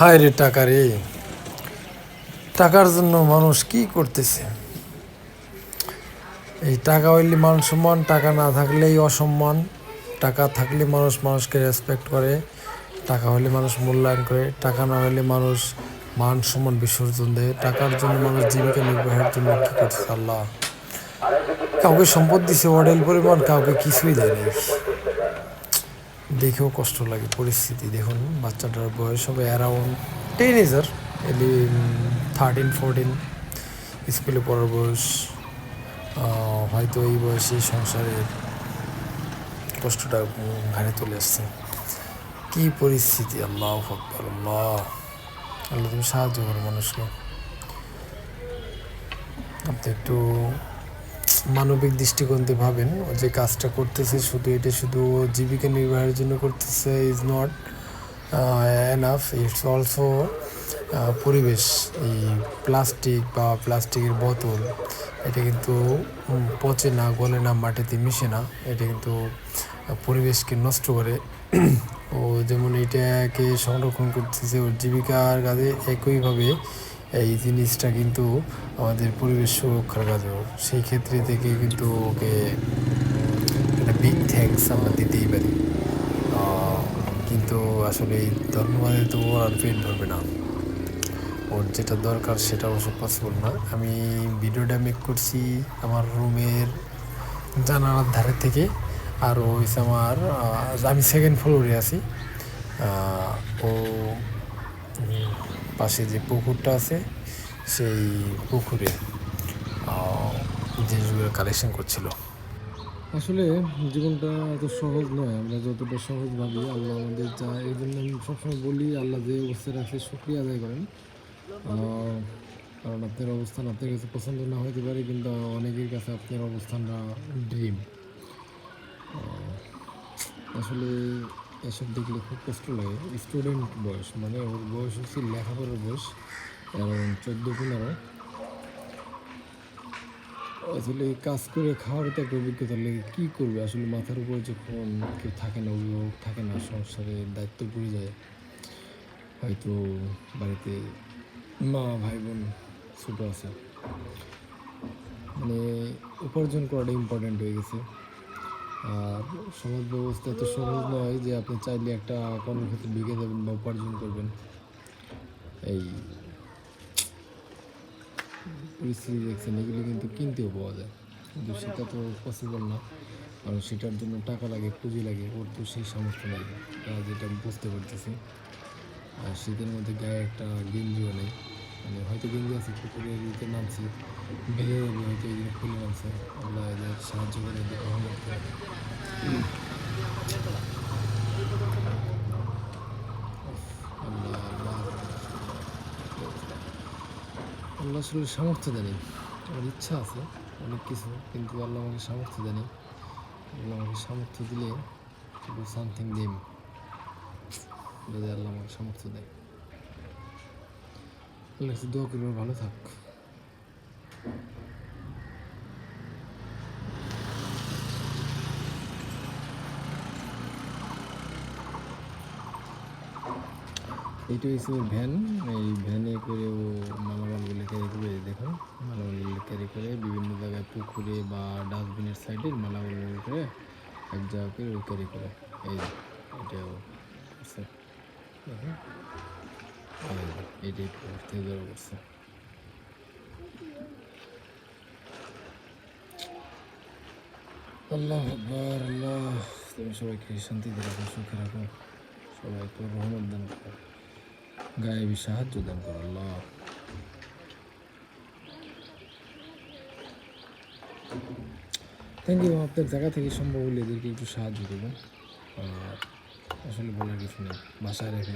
হায় রে টাকা রে। টাকার জন্য মানুষ কি করতেছে? এই টাকা হইলে মান সম্মান, টাকা না থাকলেই অসম্মান। টাকা থাকলে মানুষ মানুষকে রেসপেক্ট করে, টাকা হলে মানুষ মূল্যায়ন করে, টাকা না হলে মানুষ মান সম্মান বিসর্জন দেয়। টাকার জন্য মানুষ জীবিকা নির্বাহের জন্য কি করছে আল্লাহ? কাউকে সম্পদ দিছে অডেল পরিমাণ কাউকে কিছুই দেয়নি দেখেও কষ্ট লাগে পরিস্থিতি। দেখুন, বাচ্চাটার বয়স হবে অ্যারাউন্ড টেন এজার এলি থার্টিন ফোরটিন স্কুলে পড়ার বয়স হয়তো এই বয়সে সংসারের কষ্টটা ঘাড়ে তুলে আসছে। কি পরিস্থিতি? আল্লাহ আকবর, আল্লাহ। আল্লাহ তুমি সাহায্য করো মানুষকে। আপনি একটু মানবিক দৃষ্টিকোণ দিয়ে ভাবেন যে কাজটা করতেছে শুধু এটা শুধু জীবিকা নির্বাহের জন্য করতেছে is not enough it's also পরিবেশ, এই প্লাস্টিক বা প্লাস্টিকের বোতল, এটা কিন্তু পচে না, গলে না, মাটিতে মিশে না, এটা কিন্তু পরিবেশকে নষ্ট করে। ও যেমন এটাকে সংরক্ষণ করতেছে, ওর জীবিকার কাজে একইভাবে এই জিনিসটা কিন্তু আমাদের পরিবেশ সুরক্ষার কাজেও সেই ক্ষেত্রে থেকে কিন্তু ওকে একটা বিগ থ্যাঙ্কস আমরা দিতেই পারি। কিন্তু আসলে এই ধন্যবাদে তো ওর আর পেট ধরবে না। ওর যেটা দরকার সেটা অবশ্য পসিবল না। আমি ভিডিওটা মেক করছি আমার রুমের জানালার ধারে থেকে। আর হয়েছে আমার আমি সেকেন্ড ফ্লোরে আছি। ও পাশে যে পুকুরটা আছে, সেই পুকুরে জিনিসগুলো কালেকশন করছিল। আসলে জীবনটা এত সহজ নয়, আমরা যতটা সহজ ভাবি, আল্লাহ আমাদের যা এই জন্য আমি সবসময় বলি, আল্লাহ যে অবস্থায় রাখছে, শুক্রিয়া আদায় করেন। কারণ আপনার অবস্থান আপনার কাছে পছন্দ না হতে পারে, কিন্তু অনেকের কাছে আপনার অবস্থানটা ড্রিম আসলে এসব দেখলে খুব কষ্ট লাগে। স্টুডেন্ট বয়স মানে ওর বয়স হচ্ছে লেখাপড়ার বয়স এবং চোদ্দ, পনেরো। আসলে কাজ করে খাওয়ার তো একটা অভিজ্ঞতা লেগে, কী করবে? আসলে মাথার উপর যখন কেউ থাকে না, অভিভাবক থাকে না, সংসারে দায়িত্ব পড়ে যায়, হয়তো বাড়িতে মা ভাই বোন ছোটো আছে। মানে উপার্জন করাটা ইম্পর্ট্যান্ট হয়ে গেছে। আর সমাজ ব্যবস্থা এত সহজ নয় যে আপনি চাইলে একটা কর্মক্ষেত্রে ঢুকে দেবেন বা উপার্জন করবেন। এই পরিস্থিতি দেখছেন, এগুলো কিন্তু কিনতেও পাওয়া যায়। কিন্তু সেটা তো পসিবল না। কারণ সেটার জন্য টাকা লাগে, পুঁজি লাগে, ওর তো সেই সামর্থ্য নেই। যেটা বুঝতে পারতেছি। আর শীতের মধ্যে গায়ে একটা গেঞ্জিও নেই। মানে হয়তো গেঞ্জি আছে পুকুরে নামছি। বেড়ে যাবে, হয়তো এগুলো খুলে নামছে। আল্লাহ এদের সাহায্য করে আল্লাহ আসলে সামর্থ্য দেয়নি। আমার ইচ্ছা আছে, অনেক কিছু, কিন্তু আল্লাহ আমাকে সামর্থ্য দেয়নি। আল্লাহ আমাকে সামর্থ্য দিলে সামথিং দিম যদি আল্লাহ আমাকে সামর্থ্য দেয়। আল্লাহ দোয়া ভালো থাক। এইটা হচ্ছে ভ্যান এই ভ্যানে করে ও মালামালগুলো ক্যারি করে দেখো মালামালগুলো ক্যারি করে বিভিন্ন জায়গায় পুকুরে বা ডাস্টবিনের সাইডে মালামালগুলো করে এক জায়গা করে ও ক্যারি করে এই এটা ও করছে এইটাই করতে করছে আল্লাহ আল্লাহ। তুমি সবাইকে শান্তিতে রাখো সুখে রাখো সবাই রহমত দান গায়েবী সাহায্য দান করো, আল্লাহ। থ্যাংক ইউ আপনার জায়গা থেকে সম্ভব হলে এদেরকে একটু সাহায্য করবেন। আসলে বলার কিছু নেই, বাসায় রেখে